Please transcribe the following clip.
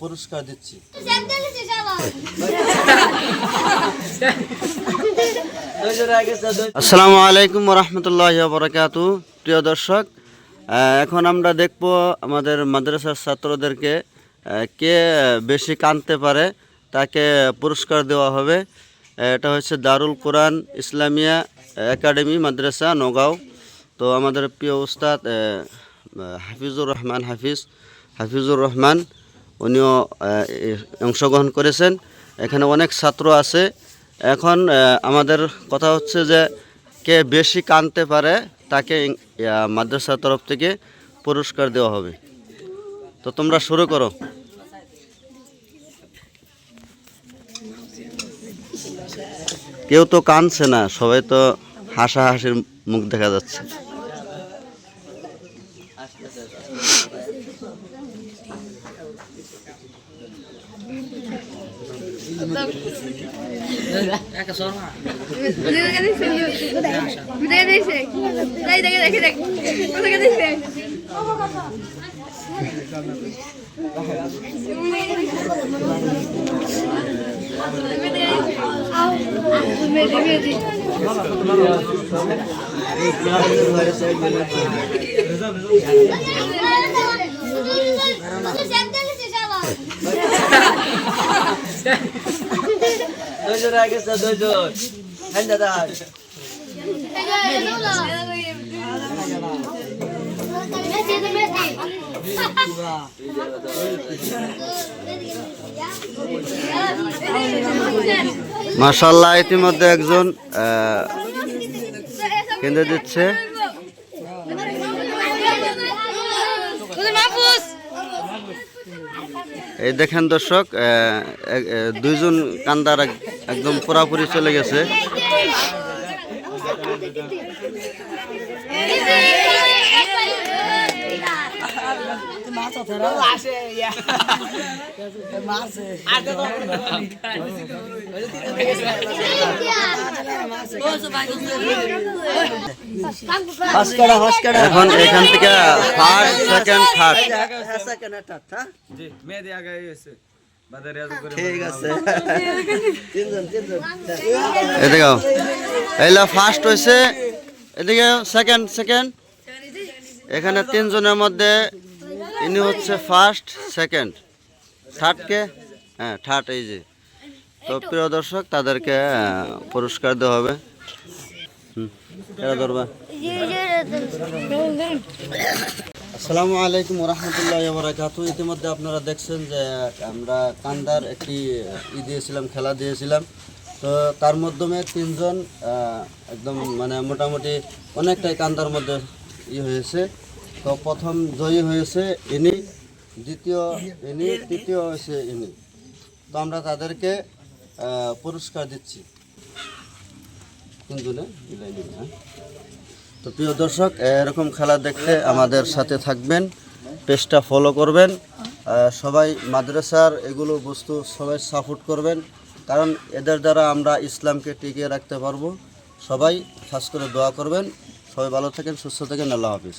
পুরস্কার দিচ্ছি। আসসালামু আলাইকুম রহমতুল্লাহ বরকাতু প্রিয় দর্শক এখন আমরা দেখব আমাদের মাদ্রাসার ছাত্রদেরকে কে বেশি কানতে পারে, তাকে পুরস্কার দেওয়া হবে। এটা হচ্ছে দারুল কোরআন ইসলামিয়া একাডেমি মাদ্রাসা, নগাঁও। তো আমাদের প্রিয় উস্তাদ হাফিজুর রহমান হাফিজ, হাফিজুর রহমান উনিও অংশগ্রহণ করেছেন। এখানে অনেক ছাত্র আছে। এখন আমাদের কথা হচ্ছে যে, কে বেশি কানতে পারে তাকে মাদ্রাসার তরফ থেকে পুরস্কার দেওয়া হবে। তো তোমরা শুরু করো। কেউ তো কানছে না, সবাই তো হাসাহাসির মুখ দেখা যাচ্ছে। দেখে দেখে দুইজন আগে দুইজন হ্যাঁ দাদা মাশাল্লাহ ইতিমধ্যে একজন কেন্দ্র দিচ্ছে। এই দেখেন দর্শক দুইজন কান্দার এক- একদম পুরাপুরি চলে গেছে। এখন এখান থেকে ফার্স্ট সেকেন্ড থার্ড জি মেয়েদের আগে এসে বাজারে রেয়াজ করে ঠিক আছে। এদিকে এইলা ফার্স্ট হয়েছে এদিকে সেকেন্ড সেকেন্ড এখানে তিনজনের মধ্যে ইনি হচ্ছে ফার্স্ট সেকেন্ড থার্ড কে? হ্যাঁ থার্ড এই যে। তো প্রিয় দর্শক, তাদেরকে পুরস্কার দেওয়া হবে। আসসালামু আলাইকুম রহমতুল্লাহ বরাকাত ইতিমধ্যে আপনারা দেখছেন যে, আমরা কান্দার একটি ই দিয়েছিলাম, খেলা দিয়েছিলাম। তো তার মাধ্যমে তিনজন একদম মানে মোটামুটি অনেকটাই কান্দার মধ্যে ই হয়েছে। তো প্রথম জয়ী হয়েছে ইনি, দ্বিতীয় ইনি, তৃতীয় হয়েছে ইনি। তো আমরা তাদেরকে পুরস্কার দিচ্ছি। হ্যাঁ। তো প্রিয় দর্শক, এরকম খেলা দেখতে আমাদের সাথে থাকবেন, পেজটা ফলো করবেন সবাই মাদ্রাসার এগুলো বস্তু সবাই সাপোর্ট করবেন, কারণ এদের দ্বারা আমরা ইসলামকে টিকিয়ে রাখতে পারব। সবাই খাস করে দোয়া করবেন, সবাই ভালো থাকেন, সুস্থ থাকেন, আল্লাহ হাফিজ।